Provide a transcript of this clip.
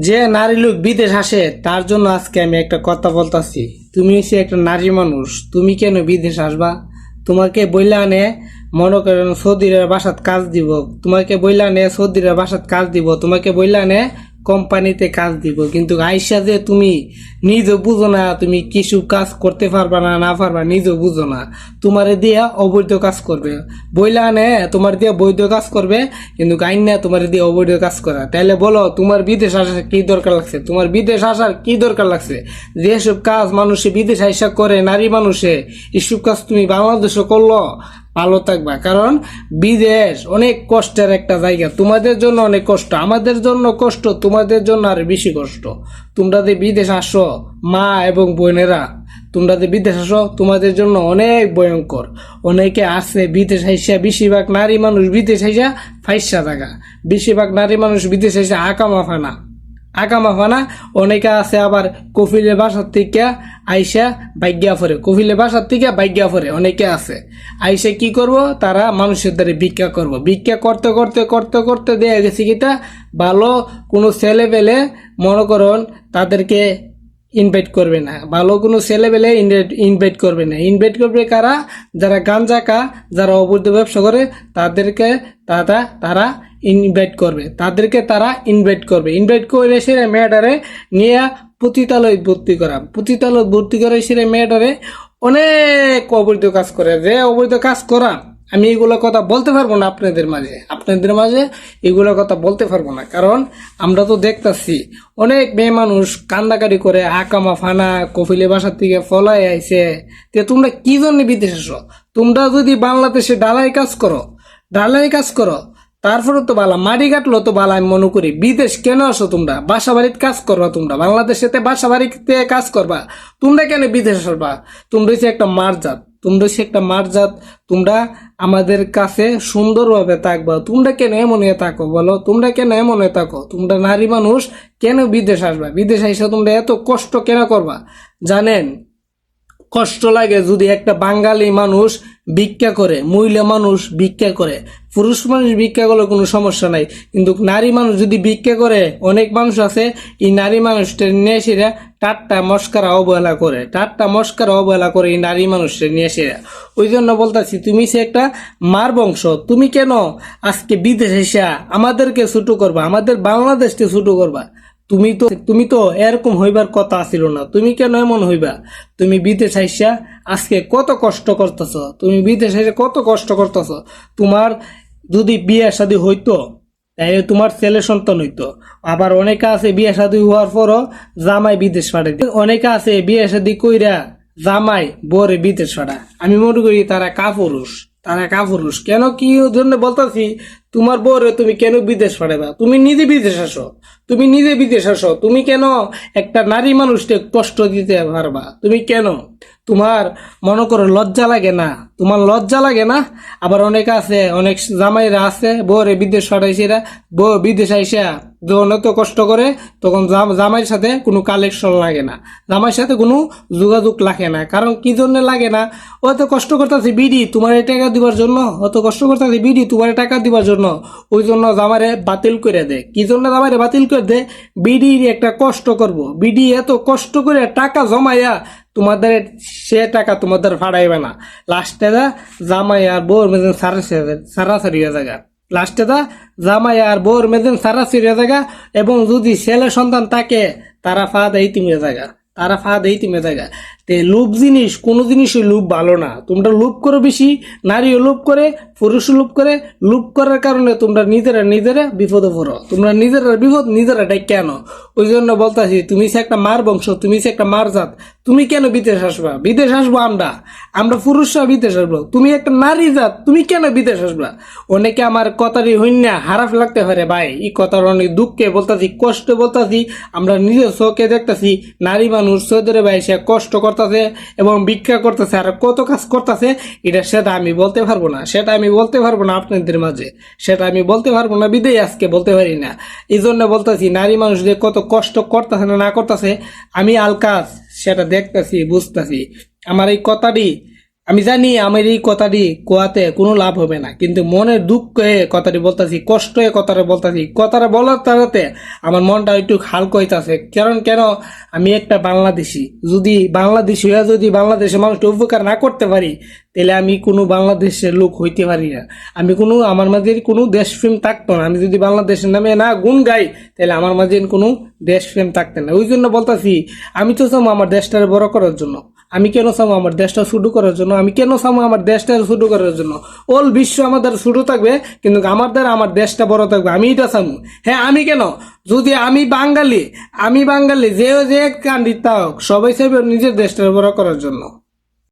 যে নারী লোক বিদেশ আসে, তার জন্য আজকে আমি একটা কথা বলতেছি। তুমি হচ্ছে একটা নারী মানুষ, তুমি কেন বিদেশ আসবা? তোমাকে বইলা আনে, মনে করেন সৌদিরা বাসাত কাজ দিব। তোমাকে বইলা আনে, সৌদিরা বাসাত কাজ দিব। তোমাকে বইলা আনে কোম্পানিতে কাজ দিব। কিন্তু আইসা যে তুমি নিজে বুঝো না, তুমি কিছু কাজ করতে পারবা না না পারবা, নিজে বুঝো না। তোমারে দিয়ে অবৈধ কাজ করবে। বইলা নে তোমার দিয়ে বৈধ কাজ করবে, কিন্তু আইন না তোমার দিয়ে অবৈধ কাজ করা। তাহলে বলো, তোমার বিদেশ আসার কি দরকার লাগছে? তোমার বিদেশ আসার কি দরকার লাগছে? যেসব কাজ মানুষে বিদেশ আইসা করে, নারী মানুষে, এসব কাজ তুমি বাংলাদেশে করল ভালো থাকবা। কারণ বিদেশ অনেক কষ্টের একটা জায়গা। তোমাদের জন্য অনেক কষ্ট। আমাদের জন্য কষ্ট, তোমাদের জন্য আর বেশি কষ্ট। তোমরা যে বিদেশ আসো, মা এবং বোনেরা, তোমরা যে বিদেশ আসো, তোমাদের জন্য অনেক ভয়ঙ্কর। অনেকে আছে বিদেশ আইসা, বেশিরভাগ নারী মানুষ বিদেশ আইসা ফাইসা থাকা। বেশিরভাগ নারী মানুষ বিদেশ আইসা আঁকা মাফা না আঁকা মাফা না অনেকে আছে আবার কফিলের বাসার থেকে আইসা বাইজ্ঞা ফরে। কফিলের বাসার থেকে বাইজ্ঞা ফরে, অনেকে আছে। আইসা কি করব? তারা মানুষের দ্বারা ভিক্ষা করব। ভিক্ষা করতে করতে করতে করতে দেয়া গেছে কিটা ভালো কোনো ছেলে পেলে মনে করুন তাদেরকে ইনভাইট করবে না। ভালো কোনো ছেলে পেলে ইনভাইট করবে না। ইনভাইট করবে কারা? যারা গাঞ্জা কা যারা অবৈধ ব্যবসা করে, তাদেরকে তারা তারা ইনভাইট করবে। তাদেরকে তারা ইনভাইট করবে। ইনভাইট করে সে মেয়েটারে নিয়ে পতিতালয় ভর্তি করা। পতিতালয় ভর্তি করে সে মেয়েটারে অনেক অবৈধ কাজ করে। যে অবৈধ কাজ করা, আমি এগুলো কথা বলতে পারব না আপনাদের মাঝে। আপনাদের মাঝে এগুলো কথা বলতে পারব না। কারণ আমরা তো দেখতাছি, অনেক মেয়ে মানুষ কান্দাকাটি করে আকামা ফানা কফিলে বাসার থেকে ফলাই আইছে। তে তোমরা কি জন্য বিদেশ তোমরা যদি বাংলাদেশে ডালাই কাজ করো ডালাই কাজ করো তারপরে তো বালা মাটি কাটলো তো বালা আমি মনে করি, বিদেশ কেন আসো তোমরা? বাসা বাড়িতে কাজ করবা তোমরা? বাংলাদেশেতে বাসা বাড়িতে কাজ করবা? তোমরা কেন বিদেশ আসবা? তোমরা হচ্ছে একটা মারজাত তোমরা হচ্ছে একটা মারজাত তোমরা আমাদের কাছে সুন্দরভাবে থাকবা। তোমরা কেন এমন হয়ে থাকো বলো? তোমরা কেন এমন হয়ে থাকো? তোমরা নারী মানুষ কেন বিদেশ আসবা? বিদেশ এসে তোমরা এত কষ্ট কেন করবা? জানেন কষ্ট লাগে যদি একটা বাঙালি মানুষ ভিক্ষা করে, মহিলা মানুষ ভিক্ষা করে, পুরুষ মানুষ ভিক্ষা করলে কোনো সমস্যা নাই। কিন্তু নারী মানুষ যদি ভিক্ষা করে, অনেক মানুষ আছে, এই নারী মানুষটা নিয়ে এসে টাট্টা মস্কারা অবহেলা করে, টাট্টা মস্কারা অবহেলা করে এই নারী মানুষটা নিয়ে এসে। ওই জন্য বলতেছি, তুমি সে একটা মার বংশ, তুমি কেন আজকে বিদেশে এসে আমাদেরকে ছুটো করবা, আমাদের বাংলাদেশকে ছুটো করবা? তুমি তো তুমি তো এরকম হইবার কথা ছিল না। তুমি কেন এমন হইবা? তুমি বিদেশ আইসা আজকে কত কষ্ট করতেছ? তুমি বিদেশ আইসা কত কষ্ট করতেছ? তোমার যদি বিয়ে শাদী হইতো তাহলে তোমার ছেলে সন্তান হইতো। আবার অনেকে আছে বিয়ে শাদী হওয়ার পরও জামাই বিদেশ পাঠাই অনেকে আছে বিয়ে শাদী কইরা জামাই বরে বিদেশ পাঠা আমি মনে করি তারা কাপুরুষ। তারা কাপুরুষ। কেন কি জন্য বলতাছি তোমার বউরে তুমি কেন বিদেশ পাঠাবা তুমি নিজে বিদেশ আসো। তুমি নিজে বিদেশ আসো। তুমি কেন একটা নারী মানুষকে কষ্ট দিতে পারবা? তুমি কেন? তোমার মনে করো লজ্জা লাগে না। তোমার লজ্জা লাগে না? আবার অনেক আছে, অনেক জামাইরা আছে, বউরে বিদেশ পাঠাইছেরা বউ বিদেশ আইসা যখন এত কষ্ট করে, তখন জাম- জামাইয়ের সাথে কোনো কালেকশন লাগে না। জামাইয়ের সাথে কোনো যোগাযোগ লাগে না। কারণ কি জন্য লাগে না? ও এত কষ্ট করতেছে বিডি, তোমার এই টাকা দিবার জন্য? অত কষ্ট করতেছে বিডি, তোমার টাকা দিবার জন্য? ওই জন্য জামারে বাতিল করে দেয় কি জন্য জামারে বাতিল করে দেয় বিডি একটা কষ্ট করব। বিডি এত কষ্ট করে টাকা জমাইয়া তোমাদের সে টাকা তোমাদের ফাড়াইবে না। লাস্টে দা জামাই আর বোর মেদিন সারা সারাসারি জায়গা লাস্টে দা জামাই আর বোর মেদিন সারাসারি হয়ে জায়গা এবং যদি ছেলে সন্তান থাকে, তারা ফা দেয় তুমি জায়গা তারা ফা দেয় তুমি জায়গা তে লোভ জিনিস, কোনো জিনিসই লোভ ভালো না। তোমরা লোভ করো বেশি, নারীও লোভ করে পুরুষও লুপ করে লুপ করার কারণে তোমরা নিজেরা নিজেরা বিপদে পড়ো। তোমরা নিজেরা বিপদ, নিজেরা ডাই কেন? ওই জন্য বলতাছি, তুমি সে একটা মার বংশ, তুমি সে একটা মার জাত, তুমি কেন বিদেশ আসবা? বিদেশ আসব আমরা। আমরা পুরুষরা বিদেশ আসব। তুমি একটা নারী জাত, তুমি কেন বিদেশ আসবা? অনেকে আমার কথারই হইনা হারাফ লাগতে পারে, ভাই। এই কথার অনেক দুঃখে বলতাছি, কষ্ট বলতাছি, আমরা নিজের চোখে দেখতাছি, নারী মানুষ সৌদরে ভাই সে কষ্ট করতেছে এবং ভিক্ষা করতেছে আর কত কাজ করতেছে, এটা সেটা আমি বলতে পারব না। সেটা আমি বলতে পারব না আপনাদের মাঝে। সেটা আমি বলতে পারব না, বিদেয় আজকে বলতে পারি না। এই জন্য বলতেছি, নারী মানুষ যে কত কষ্ট করতেছে না না করতেছে, আমি আলকাজ সেটা দেখতেছি, বুঝতেছি। আমার এই কথাটি আমি জানি আমার এই কথাটি কোয়াতে কোনো লাভ হবে না, কিন্তু মনের দুঃখে কথাটি বলতাছি, কষ্ট এ কথাটা বলতাছি। কথাটা বলার তারাতে আমার মনটা একটু হালকা হইতাছে। কারণ কেন? আমি একটা বাংলাদেশি। যদি বাংলাদেশি হয়ে যদি বাংলাদেশের মানুষটা উপকার না করতে পারি, তাহলে আমি কোনো বাংলাদেশের লোক হইতে পারি না। আমি কোনো, আমার মাঝে কোনো দেশপ্রেম থাকতো না। আমি যদি বাংলাদেশের নামে না গুণ গাই, তাহলে আমার মাঝে কোনো দেশপ্রেম থাকতো না। ওই জন্য বলতাছি, আমি তো চাবো আমার দেশটারে বড় করার জন্য। আমি কেন চাবো আমার দেশটা শুরু করার জন্য। আমি কেন চাবো আমার দেশটা শুরু করার জন্য। অল বিশ্ব আমাদের শুরু থাকবে, কিন্তু আমার দ্বারা আমার দেশটা বড় থাকবে। আমি এটা চামু। হ্যাঁ আমি কেন? যদি আমি বাঙালি আমি বাঙালি, যে যে কান্দিতা হোক সবাই চাইবে নিজের দেশটা বড় করার জন্য।